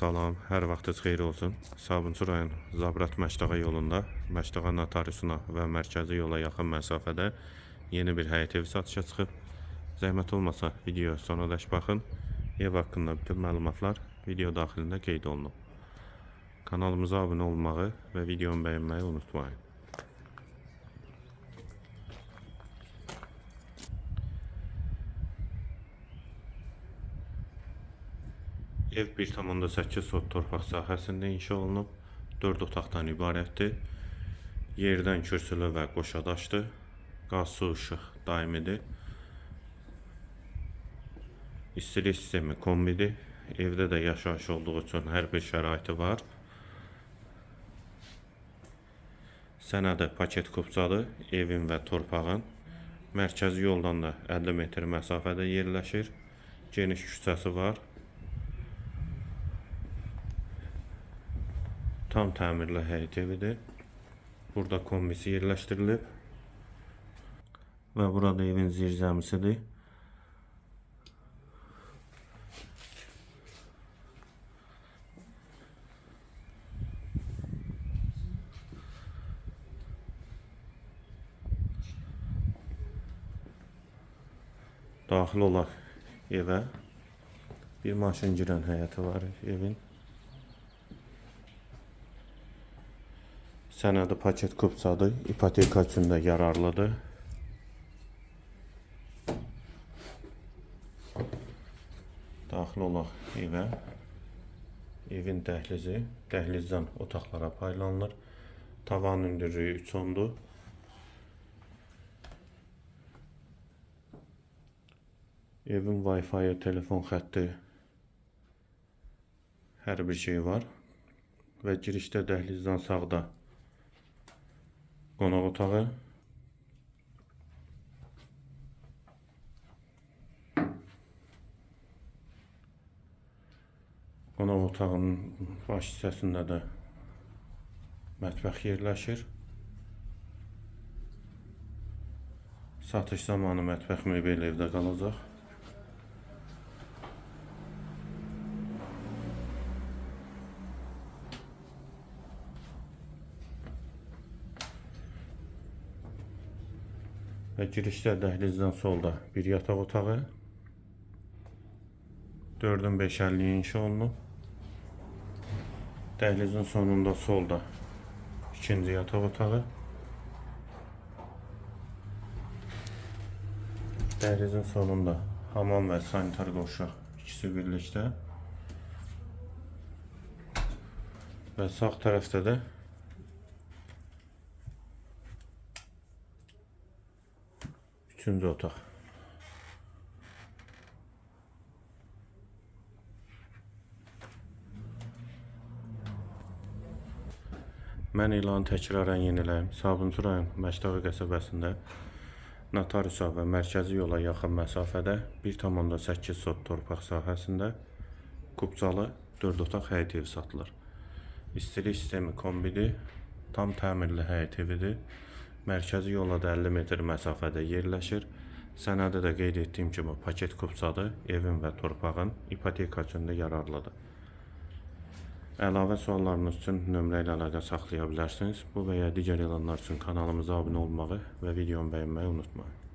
Salam, hər vaxtınız xeyir olsun. Sabunçu rayon Zabrat Məşdağa yolunda, Məşdağa notariusuna və mərkəzi yola yaxın məsafədə yeni bir həyət evi satışa çıxıb. Zəhmət olmasa video sonradək baxın. Ev haqqında bütün məlumatlar video daxilində qeyd olunub. Kanalımıza abunə olmağı və videomu bəyənməyi unutmayın. Ev 1,8 sot torpaq sahəsində inşa olunub. 4 otaqdan ibarətdir. Yerdən kürsülü və qoşadaşdır. Qaz, su, işıq daimidir. İstilik sistemi kombidir. Evdə də yaşayış olduğu üçün hər bir şəraiti var. Sənədi paket kupçadır. Evin və torpağın. Mərkəzi yoldan da 50 metr məsafədə yerləşir. Geniş küçəsi var. Tam təmirli həyət evidir. Burada kombisi yerləşdirilib. Və burada evin zirzəmisidir. Daxil olaq evə. Bir maşın girən həyəti var evin. Sənədi paket kupçadır. İpoteka üçün də yararlıdır. Daxil olaq evə. Evin dəhlizi, dəhlizdən otaqlara paylanılır. Tavan hündürlüyü 3 ondur. Evin Wi-Fi, telefon xətti, hər bir şey var. Və girişdə dəhlizdən sağda qonaq otağı. Qonaq otağının baş hissəsində də mətbəx yerləşir. Satış zamanı mətbəx mebel evdə qalacaq. Və girişdə dəhlizdən solda bir yataq otağı. 4-ün 550 inşa olunub. Dəhlizin sonunda solda ikinci yataq otağı. Dəhlizin sonunda hamam və sanitar qovşaq ikisi birlikdə. Və sağ tərəfdə də üçüncü otaq. Mən elanı təkrarən yeniləyim. Sabunçu rayon Məşdağı qəsəbəsində notariusa və mərkəzi yola yaxın məsafədə 1,8 sot torpaq sahəsində kupçalı 4 otaq həyət evi satılır. İstilik sistemi kombidir, tam təmirli həyət evidir. Mərkəzi yola da 50 metr məsafədə yerləşir. Sənədə də qeyd etdiyim kimi paket kupçadır. Evin və torpağın ipoteka üçün də yararlıdır. Əlavə suallarınız üçün nömrə ilə əlaqə saxlaya bilərsiniz. Bu və ya digər elanlar üçün kanalımıza abunə olmağı və videomu bəyənməyi unutmayın.